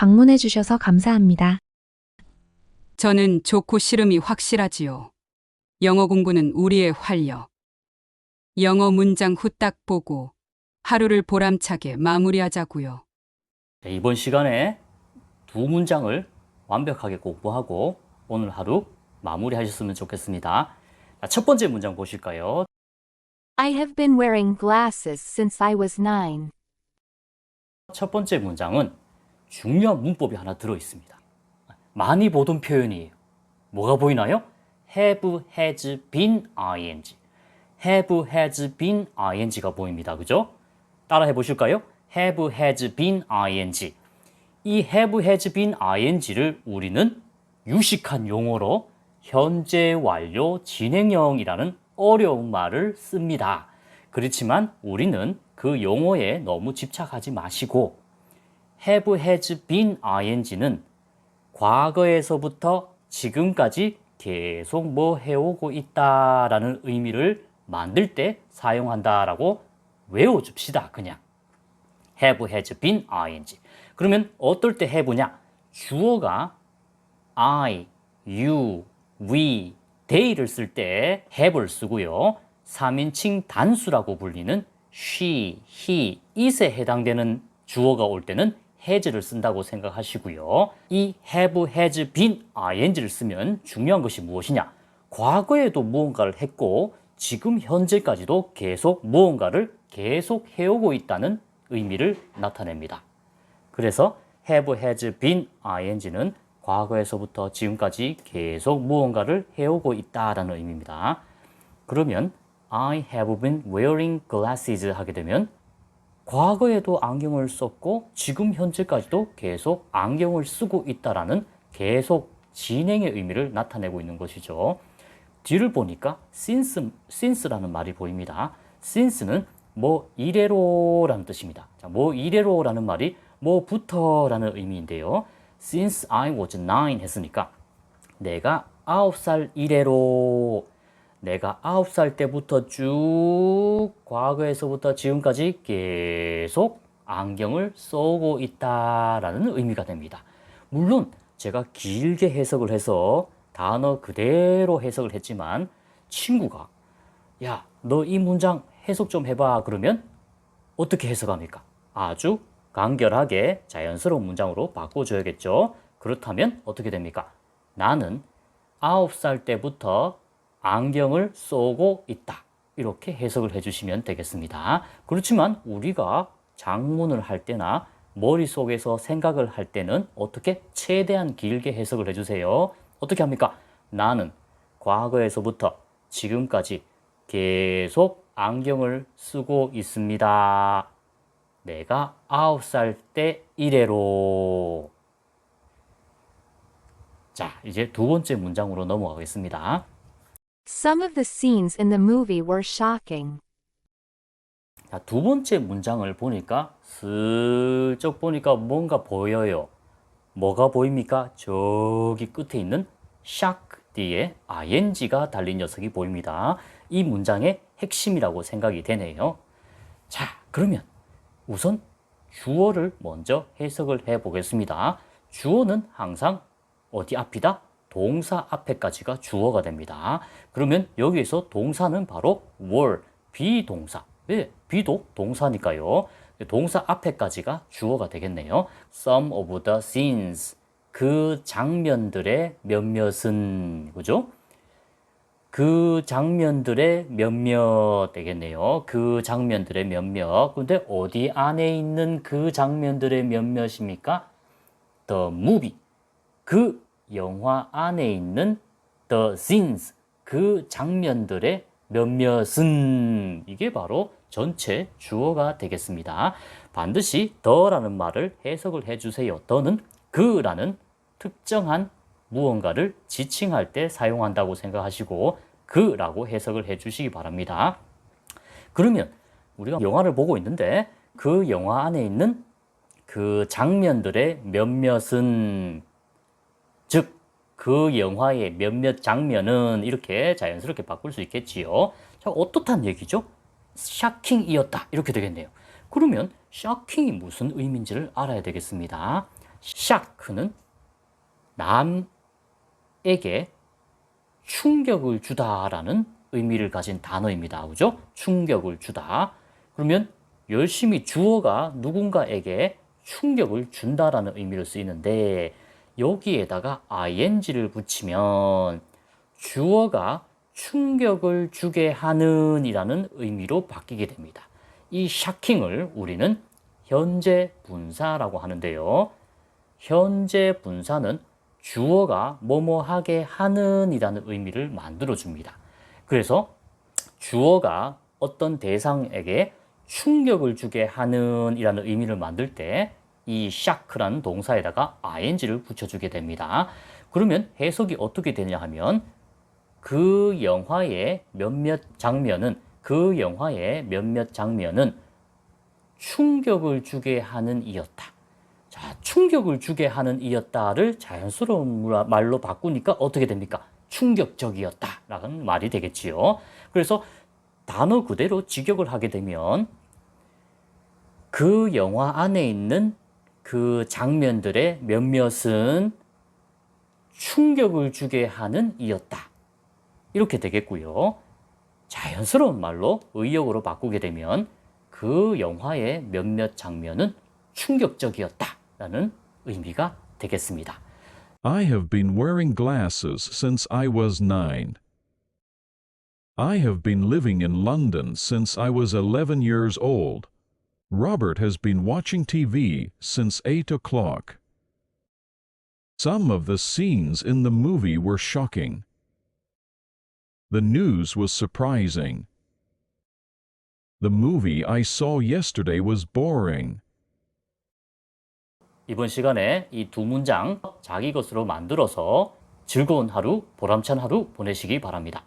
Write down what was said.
방문해 주셔서 감사합니다. 저는 좋고 싫음이 확실하지요. 영어 공부는 우리의 활력. 영어 문장 후딱 보고 하루를 보람차게 마무리하자고요. 네, 이번 시간에 두 문장을 완벽하게 공부하고 오늘 하루 마무리하셨으면 좋겠습니다. 자, 첫 번째 문장 보실까요? I have been wearing glasses since I was nine. 첫 번째 문장은 중요한 문법이 하나 들어 있습니다. 많이 보던 표현이에요. 뭐가 보이나요? have, has, been, ing. have, has, been, ing가 보입니다. 그죠? 따라 해 보실까요? have, has, been, ing. 이 have, has, been, ing를 우리는 유식한 용어로 현재 완료 진행형이라는 어려운 말을 씁니다. 그렇지만 우리는 그 용어에 너무 집착하지 마시고 have, has, been, ing는 과거에서부터 지금까지 계속 뭐 해오고 있다라는 의미를 만들 때 사용한다라고 외워줍시다. 그냥 have, has, been, ing. 그러면 어떨 때 have냐? 주어가 I, you, we, they를 쓸 때 have를 쓰고요. 3인칭 단수라고 불리는 she, he, it에 해당되는 주어가 올 때는 has를 쓴다고 생각하시고요. 이 have, has, been, ing를 쓰면 중요한 것이 무엇이냐? 과거에도 무언가를 했고 지금 현재까지도 계속 무언가를 계속 해오고 있다는 의미를 나타냅니다. 그래서 have, has, been, ing는 과거에서부터 지금까지 계속 무언가를 해오고 있다라는 의미입니다. 그러면 I have been wearing glasses 하게 되면 과거에도 안경을 썼고 지금 현재까지도 계속 안경을 쓰고 있다라는 계속 진행의 의미를 나타내고 있는 것이죠. 뒤를 보니까 since, since라는 말이 보입니다. since는 뭐 이래로라는 뜻입니다. 자, 뭐 이래로라는 말이 뭐부터라는 의미인데요. Since I was nine 했으니까 내가 아홉 살 이래로 내가 아홉 살 때부터 쭉 과거에서부터 지금까지 계속 안경을 써오고 있다라는 의미가 됩니다. 물론 제가 길게 해석을 해서 단어 그대로 해석을 했지만 친구가 야, 너 이 문장 해석 좀 해봐 그러면 어떻게 해석합니까? 아주 간결하게 자연스러운 문장으로 바꿔줘야겠죠. 그렇다면 어떻게 됩니까? 나는 아홉 살 때부터 안경을 쏘고 있다. 이렇게 해석을 해주시면 되겠습니다. 그렇지만 우리가 장문을 할 때나 머릿속에서 생각을 할 때는 어떻게 최대한 길게 해석을 해주세요. 어떻게 합니까? 나는 과거에서부터 지금까지 계속 안경을 쓰고 있습니다. 내가 아홉 살때 이래로. 자, 이제 두 번째 문장으로 넘어가겠습니다. Some of the scenes in the movie were shocking. 자, 두 번째 문장을 보니까 슬쩍 보니까 뭔가 보여요. 뭐가 보입니까? 저기 끝에 있는 shock 뒤에 ing가 달린 녀석이 보입니다. 이 문장의 핵심이라고 생각이 되네요. 자, 그러면 우선 주어를 먼저 해석을 해 보겠습니다. 주어는 항상 어디 앞이다? 동사 앞에까지가 주어가 됩니다. 그러면 여기에서 동사는 바로 were, 비동사. 네, 비도 동사니까요. 동사 앞에까지가 주어가 되겠네요. Some of the scenes. 그 장면들의 몇몇은, 그죠? 그 장면들의 몇몇 되겠네요. 그 장면들의 몇몇. 근데 어디 안에 있는 그 장면들의 몇몇입니까? The movie. 그 영화 안에 있는 the scenes. 그 장면들의 몇몇은 이게 바로 전체 주어가 되겠습니다. 반드시 the라는 말을 해석을 해주세요. the는 그라는 특정한 무언가를 지칭할 때 사용한다고 생각하시고 그라고 해석을 해주시기 바랍니다. 그러면 우리가 영화를 보고 있는데 그 영화 안에 있는 그 장면들의 몇몇은 즉 그 영화의 몇몇 장면은 이렇게 자연스럽게 바꿀 수 있겠지요. 자, 어떻단 얘기죠? 샤킹이었다. 이렇게 되겠네요. 그러면 샤킹이 무슨 의미인지를 알아야 되겠습니다. 샤크는 남에게 충격을 주다라는 의미를 가진 단어입니다. 그죠? 충격을 주다. 그러면 열심히 주어가 누군가에게 충격을 준다라는 의미로 쓰이는데 여기에다가 ing를 붙이면 주어가 충격을 주게 하는 이라는 의미로 바뀌게 됩니다. 이 샤킹을 우리는 현재 분사라고 하는데요. 현재 분사는 주어가 뭐뭐 하게 하는 이라는 의미를 만들어 줍니다. 그래서 주어가 어떤 대상에게 충격을 주게 하는 이라는 의미를 만들 때 이 샤크라는 동사에다가 ing를 붙여주게 됩니다. 그러면 해석이 어떻게 되냐 하면 그 영화의 몇몇 장면은 그 영화의 몇몇 장면은 충격을 주게 하는 이었다. 자, 충격을 주게 하는 이었다를 자연스러운 말로 바꾸니까 어떻게 됩니까? 충격적이었다라는 말이 되겠지요. 그래서 단어 그대로 직역을 하게 되면 그 영화 안에 있는 그 장면들의 몇몇은 충격을 주게 하는 이었다. 이렇게 되겠고요. 자연스러운 말로 의역으로 바꾸게 되면 그 영화의 몇몇 장면은 충격적이었다라는 의미가 되겠습니다. I have been wearing glasses since I was nine. I have been living in London since I was 11 years old. Robert has been watching TV since 8 o'clock. Some of the scenes in the movie were shocking. The news was surprising. The movie I saw yesterday was boring. 이번 시간에 이 두 문장 자기 것으로 만들어서 즐거운 하루, 보람찬 하루 보내시기 바랍니다.